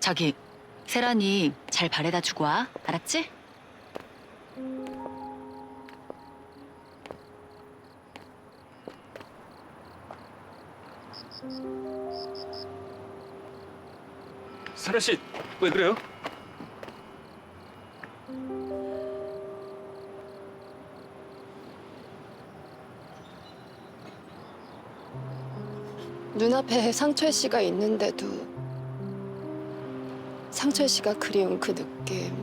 저기 세란이 잘 바래다 주고 와. 알았지? 사라 씨, 왜 그래요? 눈앞에 상철 씨가 있는데도 상철 씨가 그리운 그 느낌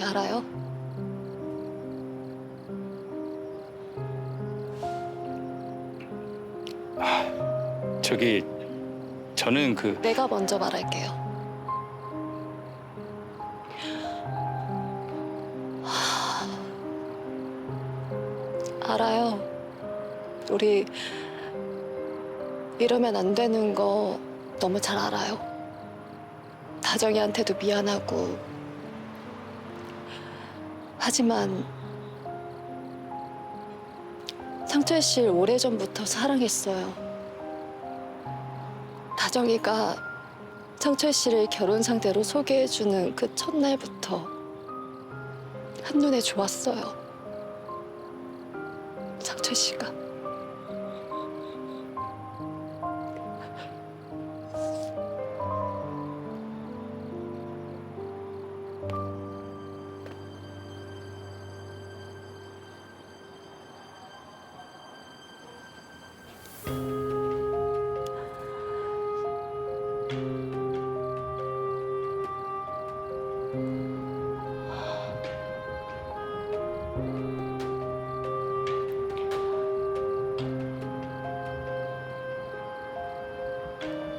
알아요? 저기 저는 그 내가 먼저 말할게요. 하, 알아요. 우리 이러면 안 되는 거 너무 잘 알아요. 다정이한테도 미안하고. 하지만 상철 씨를 오래전부터 사랑했어요. 다정이가 상철 씨를 결혼 상대로 소개해주는 그 첫날부터 한눈에 좋았어요. 상철 씨가.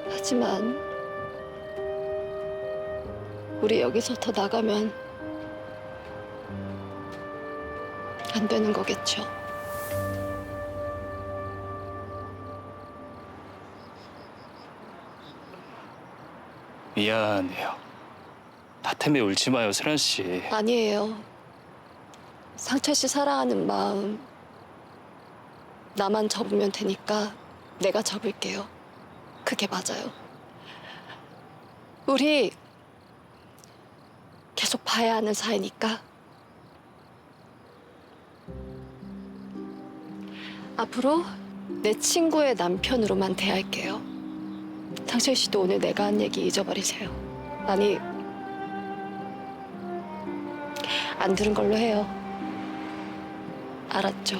하지만 우리 여기서 더 나가면 안 되는 거겠죠. 미안해요. 나 때문에 울지 마요, 세란 씨. 아니에요. 상철 씨 사랑하는 마음 나만 접으면 되니까 내가 접을게요. 그게 맞아요. 우리 계속 봐야 하는 사이니까 앞으로 내 친구의 남편으로만 대할게요. 상철 씨도 오늘 내가 한 얘기 잊어버리세요. 아니 안 들은 걸로 해요. 알았죠?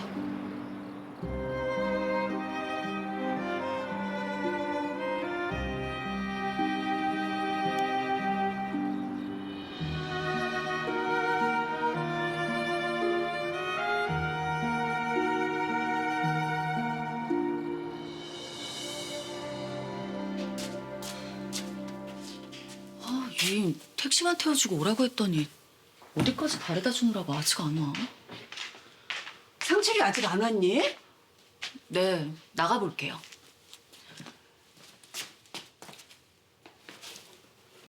아, 얘 택시만 태워주고 오라고 했더니 어디까지 바래다 주느라고 아직 안 와. 상철이 아직 안 왔니? 네, 나가볼게요.